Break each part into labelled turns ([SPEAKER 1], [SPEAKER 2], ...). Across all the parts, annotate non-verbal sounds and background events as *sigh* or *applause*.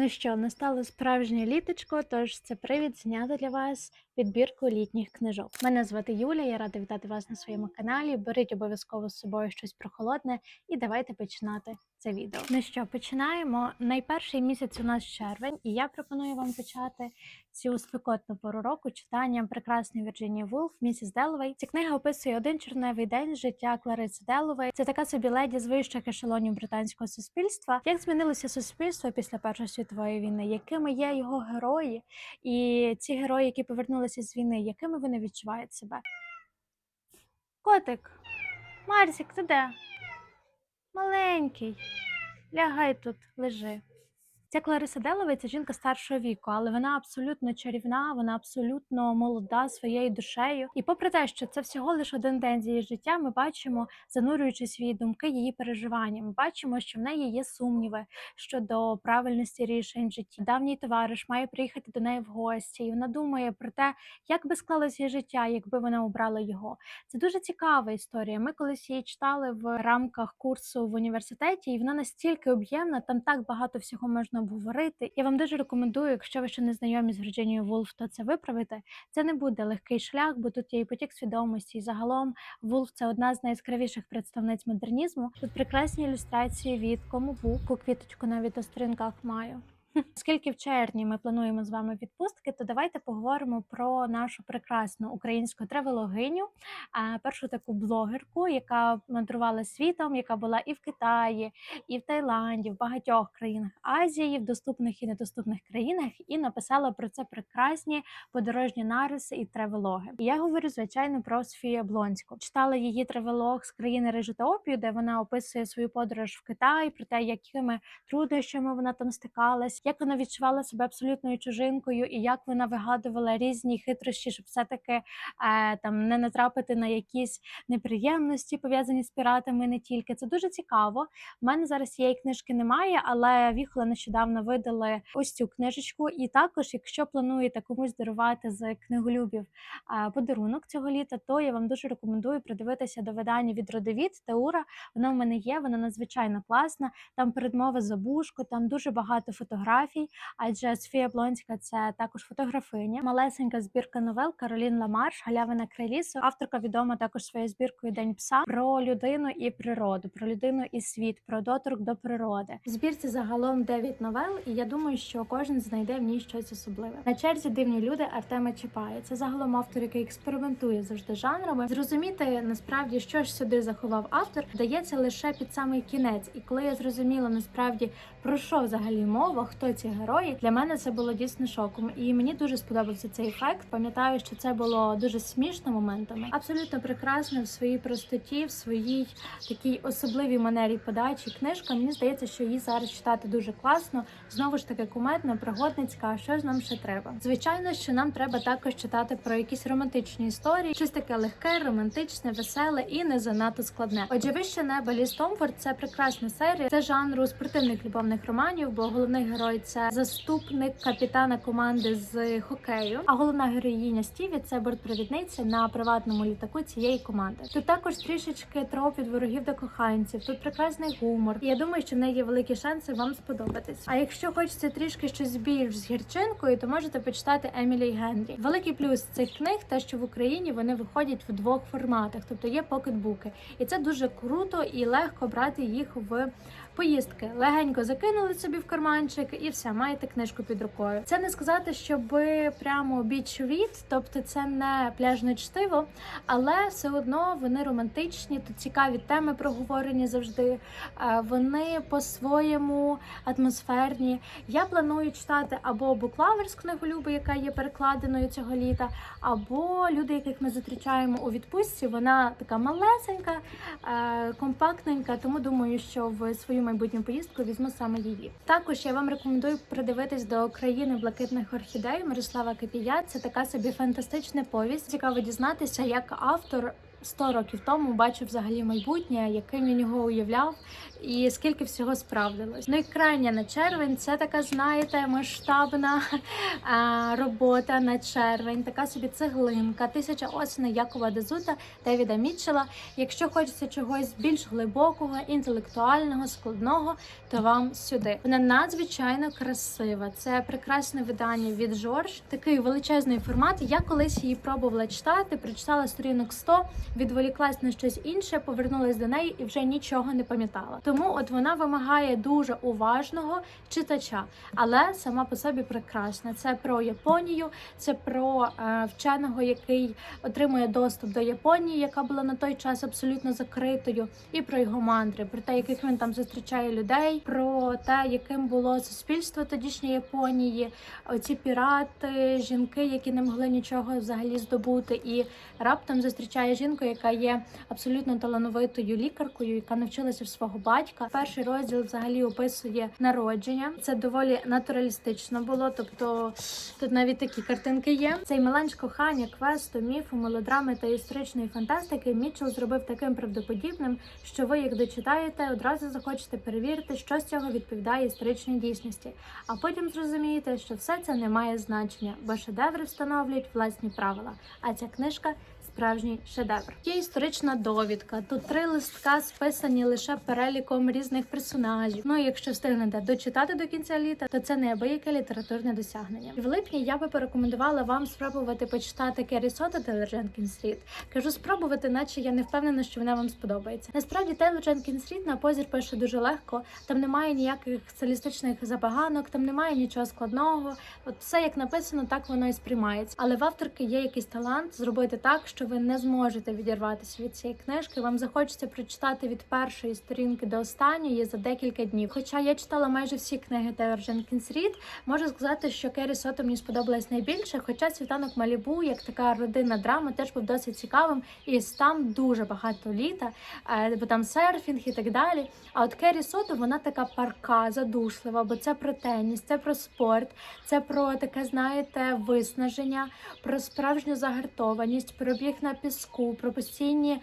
[SPEAKER 1] Ну що, настало справжнє літочко, тож це привід зняти для вас підбірку літніх книжок. Мене звати Юля, я рада вітати вас на своєму каналі. Беріть обов'язково з собою щось прохолодне і давайте починати це відео. Ну що, починаємо. Найперший місяць у нас червень, і я пропоную вам почати цю спекотну пору року читанням прекрасної Вірджинії Вулф Місіс Деловей. Ця книга описує один червневий день життя Клариси Деловей. Це така собі леді з вищих ешелонів британського суспільства. Як змінилося суспільство після Першої світової війни? Якими є його герої? І ці герої, які повернулися з війни, якими вони відчувають себе? Котик, Марсік, ти де? Маленький. Лягай тут, лежи. Ця Клариса Деловей це жінка старшого віку, але вона абсолютно чарівна, вона абсолютно молода своєю душею. І попри те, що це всього лише один день з її життя, ми бачимо, занурюючись в її думки, її переживання. Ми бачимо, що в неї є сумніви щодо правильності рішень в житті. Давній товариш має приїхати до неї в гості, і вона думає про те, як би склалося її життя, якби вона обрала його. Це дуже цікава історія. Ми колись її читали в рамках курсу в університеті, і вона настільки об'ємна, там так багато всього можна обговорити. Я вам дуже рекомендую, якщо ви ще не знайомі з Вірджинією Вулф, то це виправити. Це не буде легкий шлях, бо тут є і потік свідомості. І загалом Вулф це одна з найяскравіших представниць модернізму. Тут прекрасні ілюстрації від кому буку, квіточку навіть на сторінках маю. Оскільки в червні ми плануємо з вами відпустки, то давайте поговоримо про нашу прекрасну українську травелогиню, а, першу таку блогерку, яка мандрувала світом, яка була і в Китаї, і в Таїланді, в багатьох країнах Азії, в доступних і недоступних країнах, і написала про це прекрасні подорожні нариси і тревелоги. Я говорю звичайно про Софію Блонську. Читала її тревелог з країни Рижитоопію, де вона описує свою подорож в Китай, про те, якими труднощами вона там стикалась, як вона відчувала себе абсолютною чужинкою, і як вона вигадувала різні хитрощі, щоб все-таки е, там не натрапити на якісь неприємності, пов'язані з піратами. Не тільки це дуже цікаво. У мене зараз цієї книжки немає, але Віхола нещодавно видали ось цю книжечку. І також, якщо плануєте комусь дарувати з книголюбів е, подарунок цього літа, то я вам дуже рекомендую придивитися до видання від Родовід Теура. Вона в мене є, вона надзвичайно класна. Там передмова забушко, там дуже багато фотографій. Адже Софія Блонська це також фотографиня, малесенька збірка новел Каролін Ламарш, Галявина Крелісу. Авторка відома також своєю збіркою День пса про людину і природу, про людину і світ, про доторк до природи. В збірці загалом 9 новел, і я думаю, що кожен знайде в ній щось особливе. На черзі дивні люди Артема Чапає. Це загалом автор, який експериментує завжди жанрами. Зрозуміти насправді, що ж сюди заховав автор, вдається лише під самий кінець. І коли я зрозуміла насправді про що взагалі мова, хто ці герої, для мене це було дійсно шоком. І мені дуже сподобався цей ефект. Пам'ятаю, що це було дуже смішно моментами. Абсолютно прекрасно в своїй простоті, в своїй такій особливій манері подачі. Книжка мені здається, що її зараз читати дуже класно. Знову ж таки, кумедна, пригодницька. Що ж нам ще треба? Звичайно, що нам треба також читати про якісь романтичні історії, щось таке легке, романтичне, веселе і не занадто складне. Отже, вище небо Ліс Томфорд це прекрасна серія. Це жанру спортивних любовних романів, бо головний герой це заступник капітана команди з хокею. А головна героїня Стіві це бортпровідниця на приватному літаку цієї команди. Тут також трішечки троп від ворогів до коханців. Тут прекрасний гумор. І я думаю, що в неї є великі шанси вам сподобатись. А якщо хочеться трішки щось більш з гірчинкою, то можете почитати Емілі Генрі. Великий плюс цих книг те, що в Україні вони виходять в двох форматах, тобто є покетбуки, і це дуже круто і легко брати їх в поїздки. Легенько закинули собі в карманчик і все, маєте книжку під рукою. Це не сказати, щоб прямо beach read, тобто це не пляжне чтиво, але все одно вони романтичні, тут цікаві теми проговорені завжди. Е, Вони по-своєму атмосферні. Я планую читати або Буклавер з книголюби, яка є перекладеною цього літа, або люди, яких ми зустрічаємо у відпустці. Вона така малесенька, е, компактненька, тому думаю, що в свою майбутню поїздку візьму саме її. Також я вам рекомендую придивитись до країни блакитних орхідей Мирослава Кипія. Це така собі фантастична повість. Цікаво дізнатися, як автор. 100 років тому бачив взагалі майбутнє, яким він його уявляв, і скільки всього справдилось. Ну і крайня на червень це така, знаєте, масштабна *laughs* робота на червень, така собі цеглинка, тисяча осени Якова Дезута, Девіда Мітчела. Якщо хочеться чогось більш глибокого, інтелектуального, складного, то вам сюди. Вона надзвичайно красива. Це прекрасне видання від Жорж. Такий величезний формат. Я колись її пробувала читати, прочитала сторінок 100, відволіклась на щось інше, повернулась до неї і вже нічого не пам'ятала. Тому от вона вимагає дуже уважного читача, але сама по собі прекрасна. Це про Японію, це про е, вченого, який отримує доступ до Японії, яка була на той час абсолютно закритою, і про його мандри, про те, яких він там зустрічає людей, про те, яким було суспільство тодішньої Японії, оці пірати, жінки, які не могли нічого взагалі здобути, і раптом зустрічає жінку, яка є абсолютно талановитою лікаркою, яка навчилася в свого батька. Перший розділ взагалі описує народження. Це доволі натуралістично було. Тобто тут навіть такі картинки є. Цей меланж кохання, квесту, міфу, мелодрами та історичної фантастики Мітчелл зробив таким правдоподібним, що ви, як дочитаєте, одразу захочете перевірити, що з цього відповідає історичній дійсності. А потім зрозумієте, що все це не має значення, бо шедеври встановлюють власні правила. А ця книжка справжній шедевр. Є історична довідка. Тут три листка списані лише переліком різних персонажів. Ну якщо встигнете дочитати до кінця літа, то це неабияке літературне досягнення. В липні я би порекомендувала вам спробувати почитати Керрі Сота Тейлор Дженкінс Рід. Кажу спробувати, наче я не впевнена, що вона вам сподобається. Насправді Тейлор Дженкінс Рід на позір пише дуже легко. Там немає ніяких стилістичних забаганок, там немає нічого складного. От все як написано, так воно і сприймається. Але в авторки є якийсь талант зробити так, що ви не зможете відірватися від цієї книжки. Вам захочеться прочитати від першої сторінки до останньої за декілька днів. Хоча я читала майже всі книги Тейлор Дженкінс можу сказати, що Керрі Сото мені сподобалась найбільше. Хоча світанок Малібу, як така родинна драма, теж був досить цікавим, і там дуже багато літа, е, бо там серфінг і так далі. А от Керрі Сото, вона така парка, задушлива, бо це про теніс, це про спорт, це про таке, знаєте, виснаження, про справжню загартованість, про біг на піску, про постійні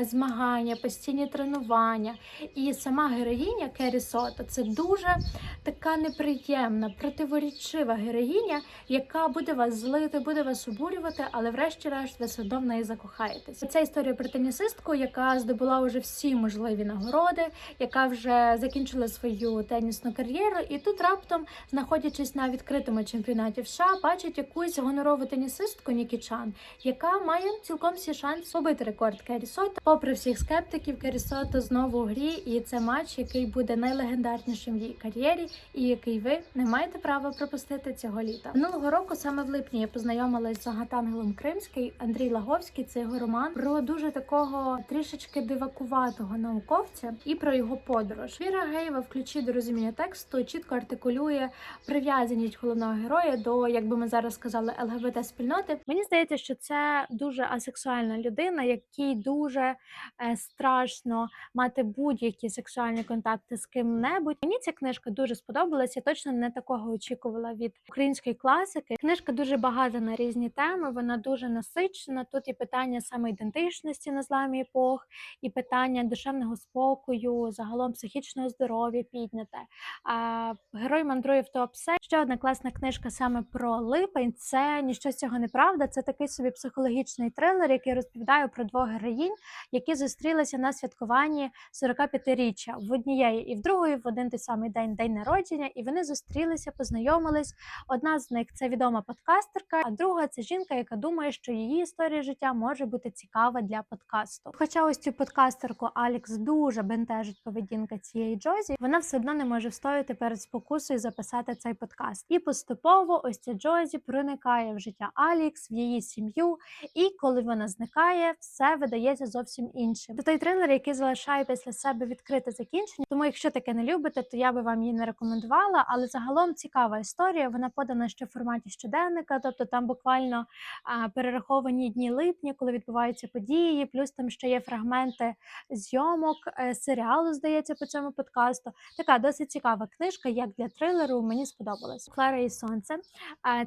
[SPEAKER 1] е, змагання, постійні тренування. І сама героїня Керрі Сото це дуже така неприємна, противорічива героїня, яка буде вас злити, буде вас обурювати, але врешті-решт ви все одно в неї закохаєтеся. Це історія про тенісистку, яка здобула вже всі можливі нагороди, яка вже закінчила свою тенісну кар'єру, і тут раптом, знаходячись на відкритому чемпіонаті в США, бачить якусь гонорову тенісистку Нікі Чан, яка має цілком всі шанси побити рекорд Керрі Сото. Попри всіх скептиків, Керрі Сото знову у грі, і це матч, який буде найлегендарнішим в її кар'єрі, і який ви не маєте права пропустити цього літа. Минулого року, саме в липні, я познайомилась з Агатангелом Кримський, Андрій Лаговський. Це його роман про дуже такого трішечки дивакуватого науковця і про його подорож. Віра Геєва в ключі до розуміння тексту чітко артикулює прив'язаність головного героя до, як би ми зараз сказали, ЛГБТ спільноти. Мені здається, що це дуже асексуальна людина, якій дуже е, страшно мати будь-які сексуальні контакти з ким-небудь. Мені ця книжка дуже сподобалася. Я точно не такого очікувала від української класики. Книжка дуже багата на різні теми. Вона дуже насичена. Тут і питання самоідентичності на зламі епох, і питання душевного спокою, загалом психічного здоров'я підняте. А герой мандрує в топ-се. Ще одна класна книжка саме про липень. Це ніщо з цього не правда. Це такий собі психологічний трилер, який розповідає про двох героїнь, які зустрілися на святкуванні 45-річчя в однієї і в другої в один той самий день день народження, і вони зустрілися, познайомились. Одна з них це відома подкастерка, а друга це жінка, яка думає, що її історія життя може бути цікава для подкасту. Хоча ось цю подкастерку Алікс дуже бентежить поведінка цієї Джозі, вона все одно не може встояти перед спокусою записати цей подкаст. І поступово ось ця Джозі проникає в життя Алікс, в її сім'ю, і коли вона зникає, все видається зовсім іншим. Це той трилер, який залишає після себе відкрите закінчення. Тому, якщо таке не любите, то я би вам її не рекомендувала. Але загалом цікава історія. Вона подана ще в форматі щоденника, тобто там буквально а, перераховані дні липня, коли відбуваються події. Плюс там ще є фрагменти зйомок е, серіалу, здається, по цьому подкасту. Така досить цікава книжка, як для трилеру. Мені сподобалась Клара і сонце.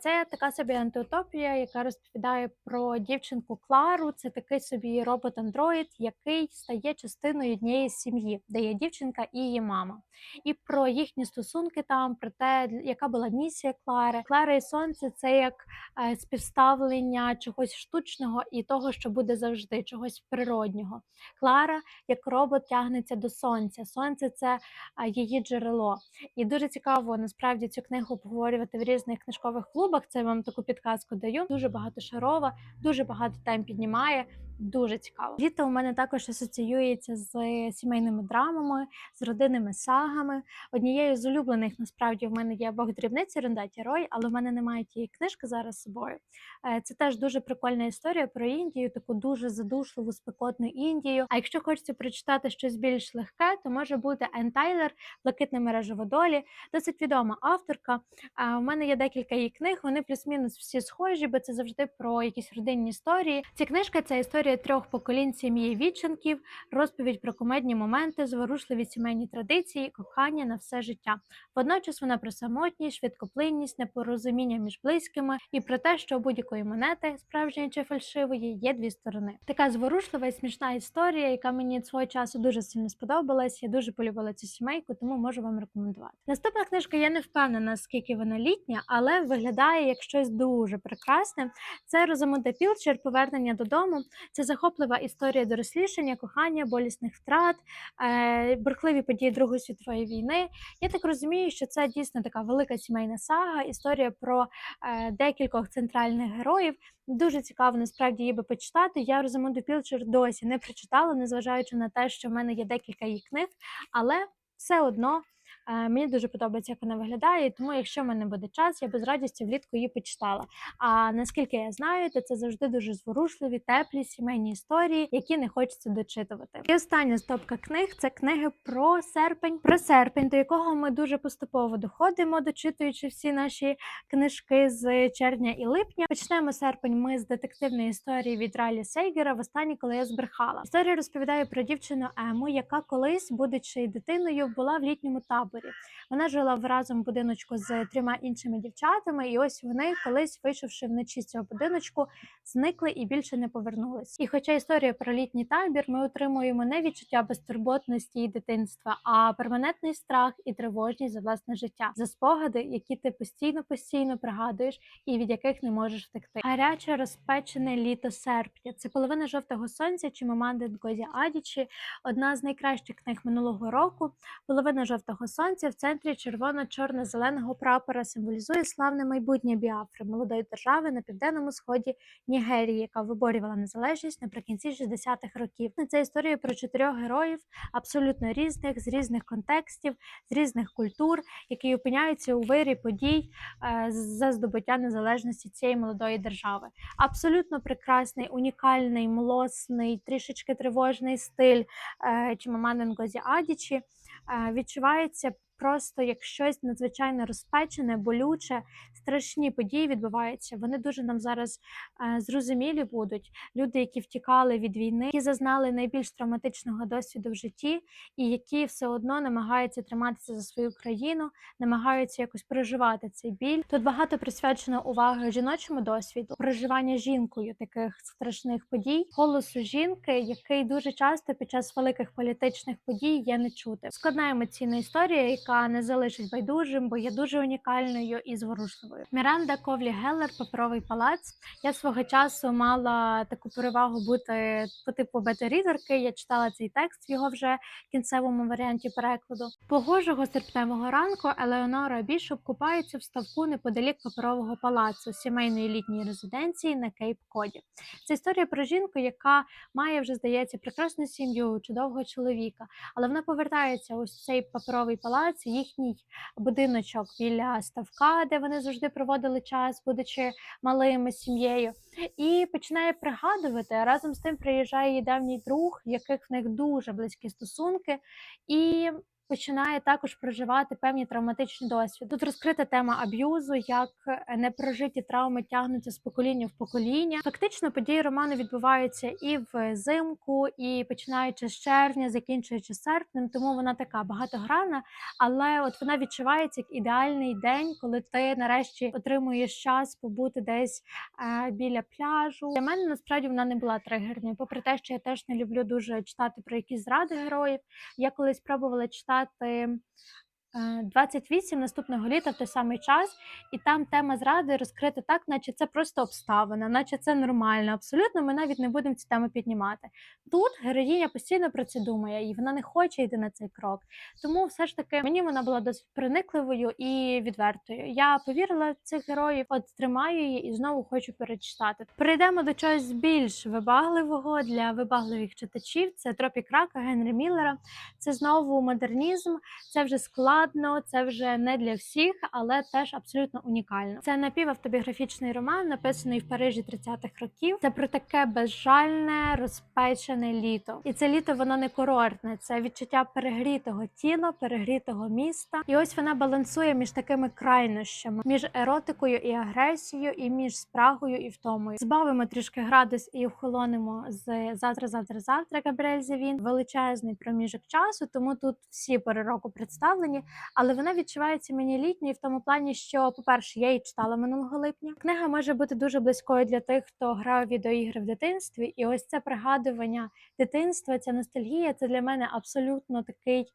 [SPEAKER 1] Це така собі антиутопія, яка розповідає про дівчинку Клару. Це такий собі робот-андроїд, який стає частиною однієї сім'ї, де є дівчинка і її мама. І про їхні стосунки там, про те, яка була місія Клари. Клара і сонце це як е, співставлення чогось штучного і того, що буде завжди, чогось природнього. Клара, як робот, тягнеться до сонця. Сонце це її джерело. І дуже цікаво насправді цю книгу обговорювати в різних книжкових клубах. Це вам таку підказку даю. Дуже багатошарова, дуже багато тем піднімає. Дуже цікаво. Літо у мене також асоціюється з сімейними драмами, з родинними сагами. Однією з улюблених насправді в мене є Бог дрібниці Рундаті Рой, але в мене немає тієї книжки зараз з собою. Е, Це теж дуже прикольна історія про Індію, таку дуже задушливу, спекотну Індію. А якщо хочеться прочитати щось більш легке, то може бути Ен Тайлер, Блакитне мережево долі, досить відома авторка. У мене є декілька її книг. Вони плюс-мінус всі схожі, бо це завжди про якісь родинні історії. Ця книжка це історія трьох поколінь сім'ї Вітченків, розповідь про кумедні моменти, зворушливі сімейні традиції, кохання на все життя. Водночас вона про самотність, швидкоплинність, непорозуміння між близькими і про те, що будь-якої монети, справжньої чи фальшивої, є дві сторони. Така зворушлива і смішна історія, яка мені свого часу дуже сильно сподобалась. Я дуже полюбила цю сімейку, тому можу вам рекомендувати. Наступна книжка, я не впевнена, скільки вона літня, але виглядає як щось дуже прекрасне. Це Розамунда Пілчер, повернення додому. Це захоплива історія дорослішання, кохання, болісних втрат, е, бурхливі події Другої світової війни. Я так розумію, що це дійсно така велика сімейна сага, історія про е, декількох центральних героїв. Дуже цікаво насправді її би почитати. Я Розамунду Пілчер досі не прочитала, незважаючи на те, що в мене є декілька її книг, але все одно. Мені дуже подобається, як вона виглядає, тому, якщо в мене буде час, я би з радістю влітку її почитала. А наскільки я знаю, то це завжди дуже зворушливі, теплі сімейні історії, які не хочеться дочитувати. І остання стопка книг це книги про серпень, про серпень, до якого ми дуже поступово доходимо, дочитуючи всі наші книжки з червня і липня. Почнемо серпень. Ми з детективної історії від Ралі Сейгера. Востаннє, коли я збрехала. Історія розповідає про дівчину Ему, яка колись, будучи дитиною, була в літньому таборі. Вона жила в разом будиночку з трьома іншими дівчатами, і ось вони, колись вийшовши вночі з цього будиночку, зникли і більше не повернулись. І хоча історія про літній табір, ми отримуємо не відчуття безтурботності і дитинства, а перманентний страх і тривожність за власне життя, за спогади, які ти постійно постійно пригадуєш і від яких не можеш втекти. Гаряче розпечене літо серпня. Це половина жовтого сонця чи Маманди Нгозі Адічі, одна з найкращих книг минулого року. Половина жовтого сонця в центрі червоно-чорно-зеленого прапора символізує славне майбутнє Біафри, молодої держави на південному сході Нігерії, яка виборювала незалежність наприкінці 60-х років. Це історія про чотирьох героїв, абсолютно різних, з різних контекстів, з різних культур, які опиняються у вирі подій е, за здобуття незалежності цієї молодої держави. Абсолютно прекрасний, унікальний, млосний, трішечки тривожний стиль е, Чимаманди Адічі е, відчувається просто як щось надзвичайно розпечене, болюче, страшні події відбуваються. Вони дуже нам зараз е, зрозумілі будуть. Люди, які втікали від війни, які зазнали найбільш травматичного досвіду в житті, і які все одно намагаються триматися за свою країну, намагаються якось проживати цей біль. Тут багато присвячено уваги жіночому досвіду, проживання жінкою таких страшних подій, голосу жінки, який дуже часто під час великих політичних подій є не чути. Складна емоційна історія, яка не залишить байдужим, бо є дуже унікальною і зворушливою. Міранда Ковлі Геллер, Паперовий палац. Я свого часу мала таку перевагу бути по типу бета-рідерки. Я читала цей текст його вже кінцевому варіанті перекладу. Погожого серпневого ранку Елеонора Бішоп купається в ставку неподалік паперового палацу сімейної літньої резиденції на Кейп Коді. Це історія про жінку, яка має вже здається прекрасну сім'ю, чудового чоловіка, але вона повертається ось цей паперовий палац, їхній будиночок біля ставка, де вони завжди проводили час, будучи малими сім'єю, і починає пригадувати. Разом з тим приїжджає її давній друг, яких в них дуже близькі стосунки, і починає також проживати певні травматичні досвіди. Тут розкрита тема аб'юзу, як непрожиті травми тягнуться з покоління в покоління. Фактично, події роману відбуваються і взимку, і починаючи з червня, закінчуючи серпнем, тому вона така багатогранна, але от вона відчувається як ідеальний день, коли ти нарешті отримуєш час побути десь е, біля пляжу. Для мене насправді вона не була тригерною, попри те, що я теж не люблю дуже читати про якісь зради героїв. Я колись пробувала читати е, 28 наступного літа в той самий час, і там тема зради розкрита так, наче це просто обставина, наче це нормально. Абсолютно, ми навіть не будемо цю тему піднімати. Тут героїня постійно про це думає, і вона не хоче йти на цей крок. Тому все ж таки мені вона була досить проникливою і відвертою. Я повірила в цих героїв, от тримаю її і знову хочу перечитати. Перейдемо до чогось більш вибагливого для вибагливих читачів. Це Тропік Рака Генрі Міллера. Це знову модернізм, це вже складно, це вже не для всіх, але теж абсолютно унікально. Це напівавтобіографічний роман, написаний в Парижі 30-х років. Це про таке безжальне, розпечене літо. І це літо воно не курортне, це відчуття перегрітого тіла, перегрітого міста. І ось вона балансує між такими крайнощами, між еротикою і агресією, і між спрагою і втомою. Збавимо трішки градус і охолонимо з завтра, завтра, завтра. Габріель Зевін. величезний проміжок часу, тому тут всі пори року представлені. Але вона відчувається мені літньою в тому плані, що, по-перше, я її читала минулого липня. Книга може бути дуже близькою для тих, хто грав відеоігри в дитинстві, і ось це пригадування дитинства, ця ностальгія це для мене абсолютно такий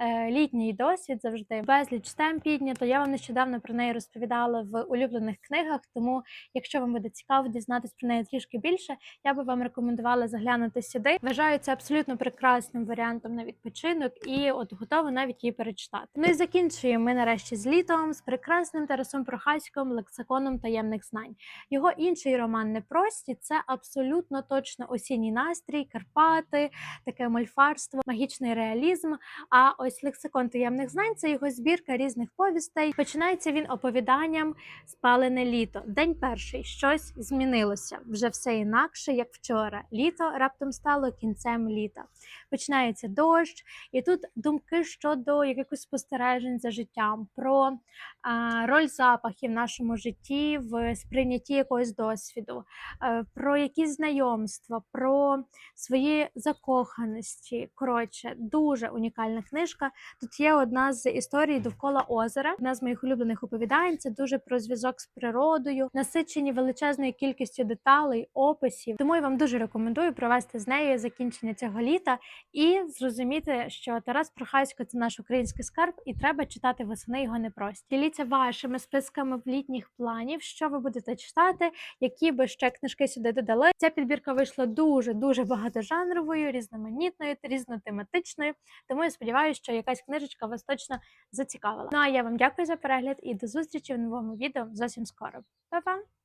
[SPEAKER 1] е, літній досвід завжди. Безліч тем піднято. Я вам нещодавно про неї розповідала в улюблених книгах. Тому, якщо вам буде цікаво дізнатись про неї трішки більше, я би вам рекомендувала заглянути сюди. Вважаю це абсолютно прекрасним варіантом на відпочинок, і от готова навіть її перечитати. Ну і закінчуємо ми нарешті з літом з прекрасним Тарасом Прохаськом лексиконом таємних знань. Його інший роман непрості це абсолютно точно осінній настрій, Карпати, таке мольфарство, магічний реалізм. А ось лексикон таємних знань це його збірка різних повістей. Починається він оповіданням Спалене літо. День перший щось змінилося. Вже все інакше, як вчора. Літо раптом стало кінцем літа. Починається дощ, і тут думки щодо якихось спостережень за життям, про роль запахів в нашому житті в сприйнятті якогось досвіду, е, про якісь знайомства, про свої закоханості. Коротше, дуже унікальна книжка. Тут є одна з історій довкола озера. Одна з моїх улюблених оповідань. Це дуже про зв'язок з природою, насичені величезною кількістю деталей, описів. Тому я вам дуже рекомендую провести з нею закінчення цього літа і зрозуміти, що Тарас Прохасько це наш український скарб, і треба читати восени його непрості. Діліться вашими списками в літніх планів, що ви будете читати, які би ще книжки сюди додали. Ця підбірка вийшла дуже дуже багатожанровою, різноманітною, різнотематичною. Тому я сподіваюся, що якась книжечка вас точно зацікавила. Ну а я вам дякую за перегляд і до зустрічі в новому відео зовсім скоро. Па-па!